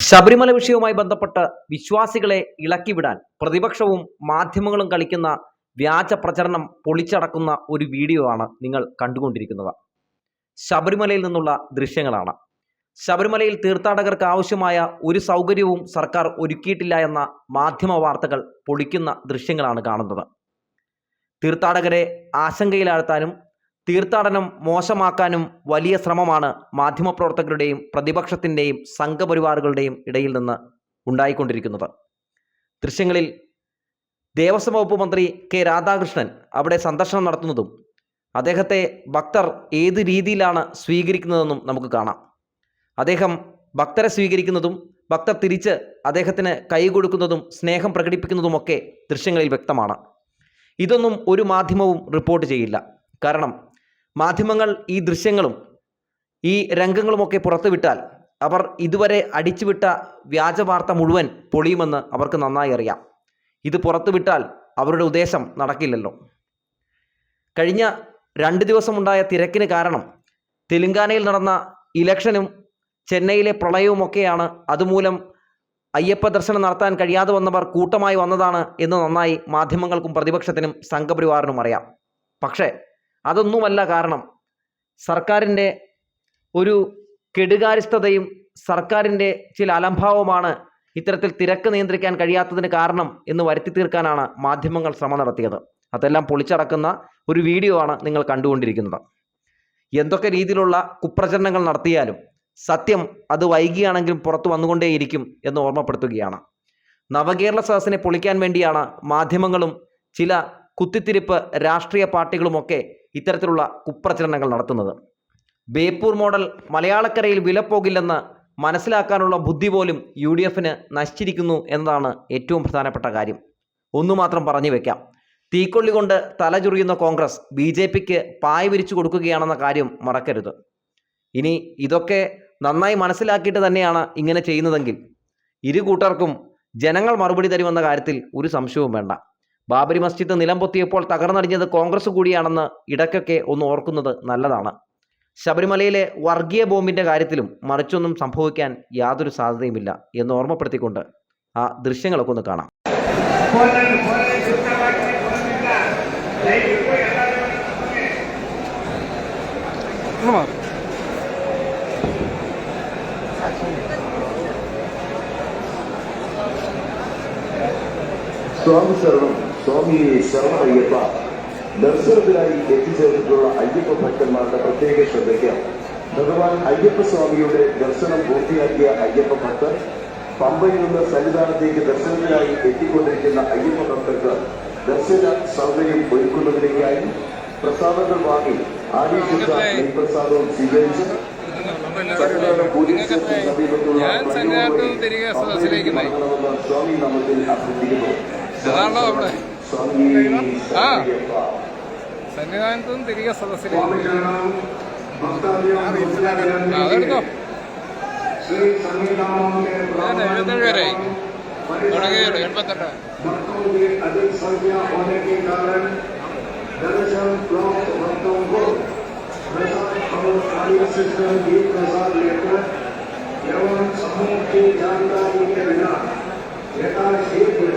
ശബരിമല വിഷയവുമായി ബന്ധപ്പെട്ട് വിശ്വാസികളെ ഇളക്കിവിടാൻ പ്രതിപക്ഷവും മാധ്യമങ്ങളും കളിക്കുന്ന വ്യാജ പ്രചരണം പൊളിച്ചടക്കുന്ന ഒരു വീഡിയോ ആണ് നിങ്ങൾ കണ്ടുകൊണ്ടിരിക്കുന്നത്. ശബരിമലയിൽ നിന്നുള്ള ദൃശ്യങ്ങളാണ്. ശബരിമലയിൽ തീർത്ഥാടകർക്ക് ആവശ്യമായ ഒരു സൗകര്യവും സർക്കാർ ഒരുക്കിയിട്ടില്ല എന്ന മാധ്യമ വാർത്തകൾ പൊളിക്കുന്ന ദൃശ്യങ്ങളാണ് കാണുന്നത്. തീർത്ഥാടകരെ ആശങ്കയിലാഴ്ത്താനും തീർത്ഥാടനം മോശമാക്കാനും വലിയ ശ്രമമാണ് മാധ്യമപ്രവർത്തകരുടെയും പ്രതിപക്ഷത്തിന്റെയും സംഘപരിവാറുകളുടെയും ഇടയിൽ നിന്ന് ഉണ്ടായിക്കൊണ്ടിരിക്കുന്നത്. ദൃശ്യങ്ങളിൽ ദേവസ്വം വകുപ്പ് മന്ത്രി കെ രാധാകൃഷ്ണൻ അവിടെ സന്ദർശനം നടത്തുന്നതും അദ്ദേഹത്തെ ഭക്തർ ഏത് രീതിയിലാണ് സ്വീകരിക്കുന്നതെന്നും നമുക്ക് കാണാം. അദ്ദേഹം ഭക്തരെ സ്വീകരിക്കുന്നതും ഭക്തർ തിരിച്ച് അദ്ദേഹത്തിന് കൈ കൊടുക്കുന്നതും സ്നേഹം പ്രകടിപ്പിക്കുന്നതുമൊക്കെ ദൃശ്യങ്ങളിൽ വ്യക്തമാണ്. ഇതൊന്നും ഒരു മാധ്യമവും റിപ്പോർട്ട് ചെയ്യില്ല. കാരണം മാധ്യമങ്ങൾ ഈ ദൃശ്യങ്ങളും ഈ രംഗങ്ങളുമൊക്കെ പുറത്തുവിട്ടാൽ അവർ ഇതുവരെ അടിച്ചുവിട്ട വ്യാജ വാർത്ത മുഴുവൻ പൊളിയുമെന്ന് അവർക്ക് നന്നായി അറിയാം. ഇത് പുറത്തുവിട്ടാൽ അവരുടെ ഉദ്ദേശം നടക്കില്ലല്ലോ. കഴിഞ്ഞ രണ്ട് ദിവസമുണ്ടായ തിരക്കിന് കാരണം തെലുങ്കാനയിൽ നടന്ന ഇലക്ഷനും ചെന്നൈയിലെ പ്രളയവുമൊക്കെയാണ് അതുമൂലം അയ്യപ്പ ദർശനം നടത്താൻ കഴിയാതെ വന്നവർ കൂട്ടമായി വന്നതാണ് എന്ന് നന്നായി മാധ്യമങ്ങൾക്കും പ്രതിപക്ഷത്തിനും സംഘപരിവാറിനും അറിയാം. പക്ഷേ അതൊന്നുമല്ല കാരണം. സർക്കാരിന്റെ ഒരു കെടുകാര്യസ്ഥതയും സർക്കാരിന്റെ ചില അലംഭാവമാണ് ഇത്തരത്തിൽ തിരക്ക് നിയന്ത്രിക്കാൻ കഴിയാത്തതിന് കാരണം എന്ന് വരുത്തി തീർക്കാനാണ് മാധ്യമങ്ങൾ ശ്രമം നടത്തിയത്. അതെല്ലാം പൊളിച്ചടക്കുന്ന ഒരു വീഡിയോ ആണ് നിങ്ങൾ കണ്ടുകൊണ്ടിരിക്കുന്നത്. എന്തൊക്കെ രീതിയിലുള്ള കുപ്രചരണങ്ങൾ നടത്തിയാലും സത്യം അത് വൈകിയാണെങ്കിലും പുറത്തു വന്നുകൊണ്ടേയിരിക്കും എന്ന് ഓർമ്മപ്പെടുത്തുകയാണ്. നവകേരള സദസ്സിനെ പൊളിക്കാൻ വേണ്ടിയാണ് മാധ്യമങ്ങളും ചില കുത്തിത്തിരിപ്പ് രാഷ്ട്രീയ പാർട്ടികളുമൊക്കെ ഇത്തരത്തിലുള്ള കുപ്രചരണങ്ങൾ നടത്തുന്നത്. ബേപ്പൂർ മോഡൽ മലയാളക്കരയിൽ വിലപ്പോകില്ലെന്ന് മനസ്സിലാക്കാനുള്ള ബുദ്ധി പോലും യു ഡി എഫിന് നശിച്ചിരിക്കുന്നു എന്നതാണ് ഏറ്റവും പ്രധാനപ്പെട്ട കാര്യം. ഒന്നു മാത്രം പറഞ്ഞു വെക്കാം. തീക്കൊള്ളി കൊണ്ട് തലചുറിയുന്ന കോൺഗ്രസ് ബി ജെ പിക്ക് പായ വിരിച്ചു കൊടുക്കുകയാണെന്ന കാര്യം മറക്കരുത്. ഇനി ഇതൊക്കെ നന്നായി മനസ്സിലാക്കിയിട്ട് തന്നെയാണ് ഇങ്ങനെ ചെയ്യുന്നതെങ്കിൽ ഇരു കൂട്ടർക്കും ജനങ്ങൾ മറുപടി തരുമെന്ന കാര്യത്തിൽ ഒരു സംശയവും വേണ്ട. ബാബരി മസ്ജിദ് നിലംപൊത്തിയപ്പോൾ തകർന്നടിഞ്ഞത് കോൺഗ്രസ് കൂടിയാണെന്ന് ഇടയ്ക്കൊക്കെ ഒന്ന് ഓർക്കുന്നത് നല്ലതാണ്. ശബരിമലയിലെ വർഗീയ ബോംബിന്റെ കാര്യത്തിലും മറിച്ചൊന്നും സംഭവിക്കാൻ യാതൊരു സാധ്യതയുമില്ല എന്ന് ഓർമ്മപ്പെടുത്തിക്കൊണ്ട് ആ ദൃശ്യങ്ങളൊക്കെ ഒന്ന് കാണാം. സ്വാമി ശരണം സ്വാമി ശരണമയ്യപ്പ ദർശനത്തിനായി എത്തിച്ചേർന്നിട്ടുള്ള അയ്യപ്പ ഭക്തന്മാരുടെ പ്രത്യേക ശ്രദ്ധയ്ക്ക് ഭഗവാൻ അയ്യപ്പ സ്വാമിയുടെ ദർശനം പൂർത്തിയാക്കിയ അയ്യപ്പ ഭക്തർ പമ്പയിൽ നിന്ന് സന്നിധാനത്തേക്ക് ദർശനത്തിനായി എത്തിക്കൊണ്ടിരിക്കുന്ന അയ്യപ്പ ഭക്തർക്ക് ദർശന സൗകര്യം ഒരുക്കുന്നതിലേക്കായി പ്രസാദങ്ങൾ വാങ്ങി ആദ്യശുദ്ധ നെയ്പ്രസാദവും സ്വീകരിച്ച് ഞാൻ സന്നിധാനത്ത് നിന്ന് തിരികെ സദസ്സിലേക്ക് നയിക്കും. സ്വാമി നാമത്തിൽ അഭ്യർത്ഥിക്കുന്നു. അതാണല്ലോ അവിടെ? സ്വാമി ആ. ശരണമയ്യപ്പ. സന്നിധാനത്ത് നിന്ന് തിരികെ സദസ്സിലേക്ക് ആ, അതെടുത്തോ ഞാൻ എഴുപത്തേഴ് വരെയായി തുടങ്ങിയുള്ളൂ എൺപത്തെട്ട് भक्तों की अधिक संख्या होने के कारण दर्शन प्राप्त भक्तों को प्रसाद और कार्य सिस्टम की प्रसाद लेकर एवं समूह की जानकारी के बिना यथाशीघ्र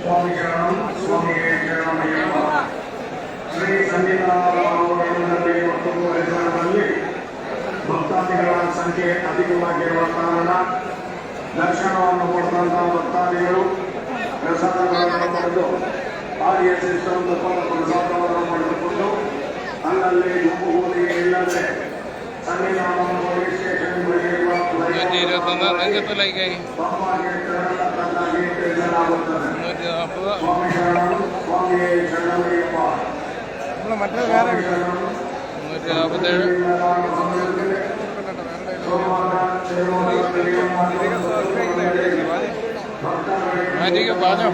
స్వామి జనం స్వామి జనమయ్యప్ప శ్రీ ಸಂಗೀತಾರಾಮರೇ ಮತ್ತು ಹೆಸರಿನಲ್ಲಿ ಭಕ್ತಾದಿಗಳ ಸಂಖ್ಯೆ ಅಧಿಕವಾಗಿರುವ ಕಾರಣ ದರ್ಶನವನ್ನು ಕೊಡ್ತಂತಹ ಭಕ್ತಾದಿಗಳು ಪ್ರಸಾದಗಳನ್ನು ಪಡೆದು ಆರ್ಯ ಸಿಸ್ಟಮ್ ತುಪ್ಪದ ಪ್ರಸಾದವನ್ನು ಪಡೆದುಕೊಂಡು ಅಲ್ಲಲ್ಲಿ ಗುಂಪುಗೂಡಿ ಇಲ್ಲದೆ ಸನ್ನಿಧಾನವನ್ನು ಪೊಲೀಸ್ ಸ್ಟೇಷನ್ಗಳಿಗೆ നൂറ്റി ഇരുപത്തൊന്ന് നെഞ്ചത്തിലേക്കായി ಪಂಪಾಗೆ ತೆರಳತಕ್ಕದ್ದಾಗಿ ತಿಳಿಸಲಾಗುತ್ತದೆ നൂറ്റി നാൽപ്പത് ಸ್ವಾಮಿ ಶರಣಂ ಸ್ವಾಮಿ ಶರಣಮಯ್ಯಪ್ಪ മറ്റേ വേറെ ಶರಣಂ നൂറ്റി നാൽപ്പത്തേഴ് മാറ്റിക്ക് പറഞ്ഞോ